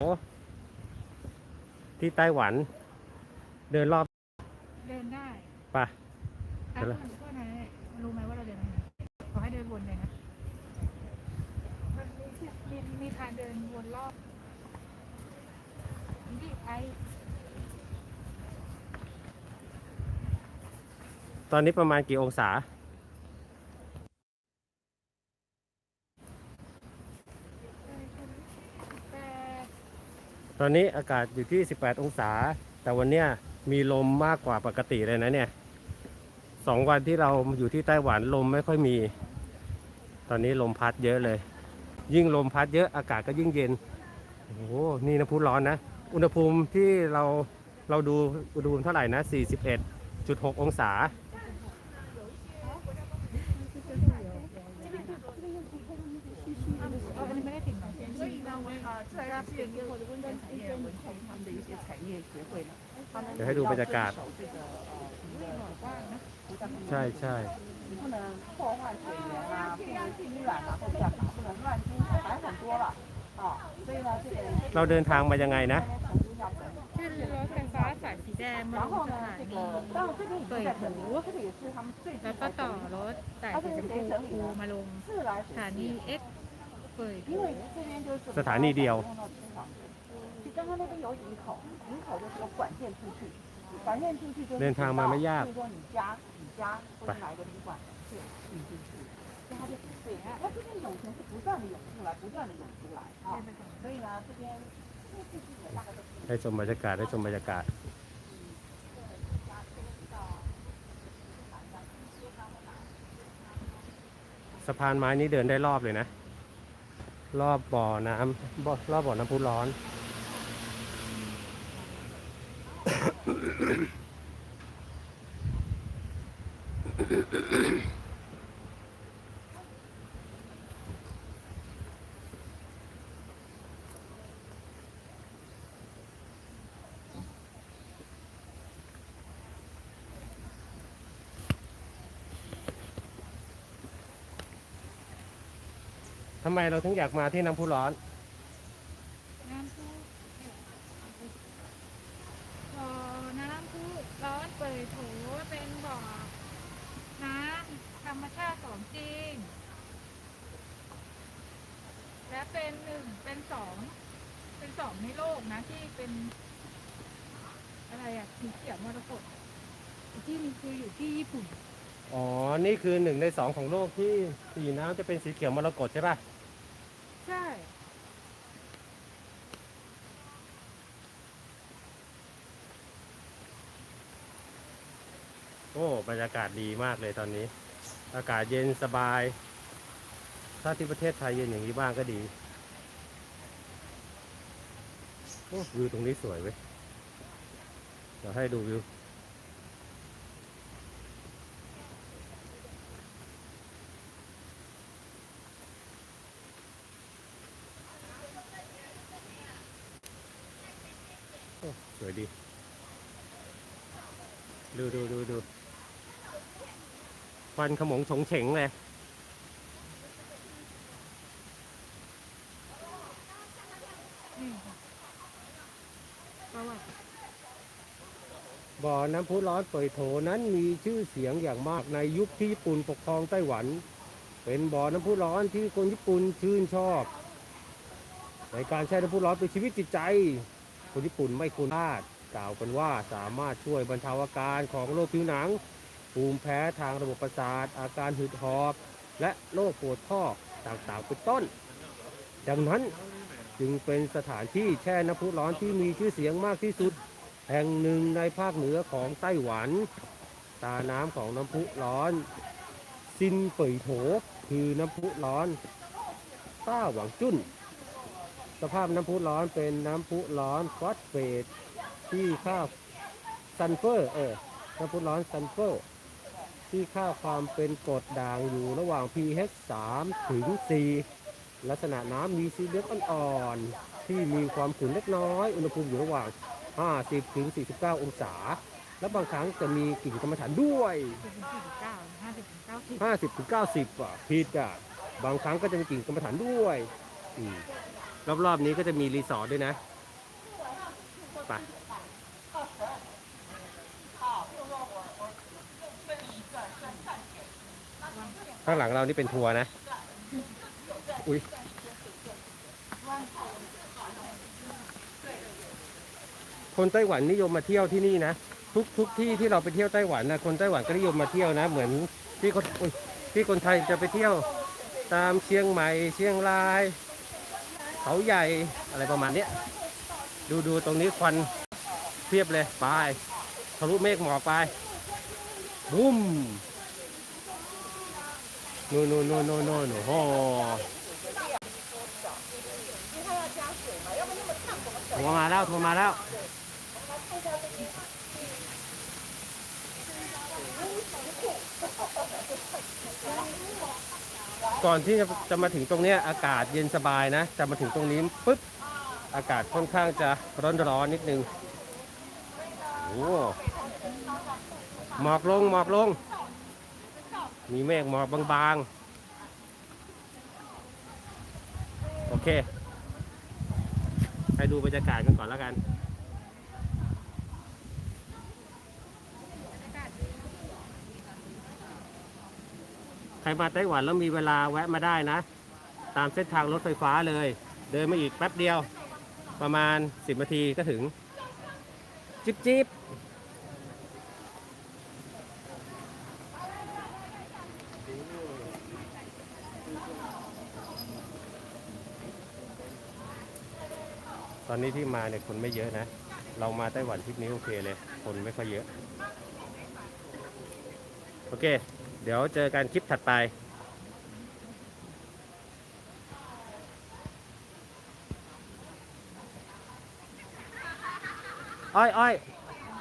โอ้ที่ไต้หวัน เดินรอบเดินได้ปะอะเดี๋ยวละก็นะรู้ไหมว่าเราเดินทางไหนขอให้เดินวนเลยนะมันมีที่มีมีทางเดินวนรอบนี่ไอตอนนี้ประมาณกี่องศา ตอนนี้อากาศอยู่ที่ 18 องศา แต่วันเนี้ยมีลมมากกว่าปกติเลยนะเนี่ยสองวันที่เราอยู่ที่ไต้หวันลมไม่ค่อยมี ตอนนี้ลมพัดเยอะเลย ยิ่งลมพัดเยอะอากาศก็ยิ่งเย็นโอ้โหนี่น้ำพุร้อนนะ อุณหภูมิที่เราเราดูอุณหภูมิเท่าไหร่นะ 41.6 องศา 呃，自然资源或者温泉产业文创他们的一些产业协会呢，他们 เดี๋ยวให้ดูบรรยากาศ 守这个呃我们的 กว้างนะ 国家公园 ใช่ใช่ 你不能破坏水源啊，不能污染啊，或者干嘛，不能乱丢，反正很多了啊。所以呢，这个 เราเดินทางมายังไงนะ 大家重新要整理。 ขึ้นรถไฟฟ้าสายสีแดงมา 然 ลง 后 ส 呢 ถา，这 นี 个当然这边已经在整理，这个也是他们最近 แล้วก็ 才 ต่อ 整理 รถสายสีชมพูคูมาลง 自来 สถานี X สถานีเดียวเดินทางมาไม่ยากได้ชมบรรยากาศได้ชมบรรยากาศสะพานไม้นี้เดินได้รอบเลยนะ รอบบ่อน้ำบ่อรอบบ่อน้ำพุร้อน ทำไมเราถึงอยากมาที่น้ำพุร้อน น้ำพุบ่อน้ำพุร้อนเปิดโถเป็นบ่อน้ำธรรมชาติของจริง และเป็นหนึ่งเป็นสองเป็นสองในโลกนะที่เป็น อะไรอะสีเขียวมรกตที่หนึงคืออยู่ที่ญี่ปุ่น อ๋อ นี่คือหนึ่งในสองของโลกที่สีน้ำจะเป็นสีเขียวมรกตใช่ป่ะ ใช่ โอ้ บรรยากาศดีมากเลยตอนนี้ อากาศเย็นสบาย ถ้าที่ประเทศไทยเย็นอย่างนี้บ้างก็ดีโอ้วิวตรงนี้สวยเว้ยเดี๋ยวให้ดูวิว สวยดี ดูดูดูดูควันขโมงโฉงเฉงเลยนี่ค่ะประวัติบ่อน้ำพุร้อนเปิดโถนั้นมีชื่อเสียงอย่างมากในยุคที่ญี่ปุ่นปกครองไต้หวัน เป็นบ่อน้ำพุร้อนที่คนญี่ปุ่นชื่นชอบ ในการใช้น้ำพุร้อนเป็นชีวิตจิตใจ คนญี่ปุ่นไม่ควรพลาดกล่าวกันว่าสามารถช่วยบรรเทาอาการของโรคผิวหนัง ภูมิแพ้ทางระบบประสาท อาการหืดหอบ และโรคปวดข้อต่างๆเป็นต้น ดังนั้นจึงเป็นสถานที่แช่น้ำพุร้อนที่มีชื่อเสียงมากที่สุด แห่งหนึ่งในภาคเหนือของไต้หวัน ตาน้ำของน้ำพุร้อน ซินเป่ยโถ คือน้ำพุร้อนต้าหวังจุ้น สภาพน้ำพุร้อนเป็นน้ำพุร้อนฟอสเฟตที่ค่าซัลเฟอร์เออน้ำพุร้อนซัลเฟอร์ที่ค่าความเป็นกรดด่างอยู่ระหว่าง pH 3ถึง4ลักษณะน้ำมีสีเหลืองอ่อนๆที่มีความขุ่นเล็กน้อย อุณหภูมิอยู่ระหว่าง 50ถึง49 องศา และบางครั้งจะมีกลิ่นกรรมฐานด้วยคือถึงสี่สิบเก้าห้าสิบถึงเก้าสิบ50ถึง90อะผิดอะบางครั้งก็จะมีกลิ่นกรรมฐานด้วยอืม รอบๆนี้ก็จะมีรีสอร์ทด้วยนะไปข้างหลังเรานี่เป็นทัวร์นะ อุ้ยคนไต้หวันนิยมมาเที่ยวที่นี่นะทุกทุกที่ที่เราไปเที่ยวไต้หวันนะคนไต้หวันก็นิยมมาเที่ยวนะ เหมือนที่คนที่คนไทยจะไปเที่ยว ตามเชียงใหม่เชียงราย เขาใหญ่อะไรประมาณนี้ดูดูตรงนี้ควันเพียบเลยไปทะลุเมฆหมอกไปบุ้มนู่นนู่นนู่นนู่นนู่นโอ้โหโทรมาแล้วโทรมาแล้ว ก่อนที่จะมาถึงตรงนี้อากาศเย็นสบายนะ จะมาถึงตรงนี้ปุ๊บอากาศค่อนข้างจะร้อนๆนิดนึงโอ้หมอกลงหมอกลง มีเมฆหมอกบางๆ โอเค ให้ดูบรรยากาศกันก่อนแล้วกัน รมาไต้หวันแล้วมีเวลาแวะมาได้นะ ตามเส้นทางรถไฟฟ้าเลย เดินมาอีกแป๊บเดียว ประมาณ 10นาทีก็ถึง จิบจิบตอนนี้ที่มาเนี่ยคนไม่เยอะนะ เรามาไต้หวันทริปนี้โอเคเลย คนไม่ค่อยเยอะ โอเค ดี๋ยวเจอกันคลิปถัดไปอ้อยอ้อย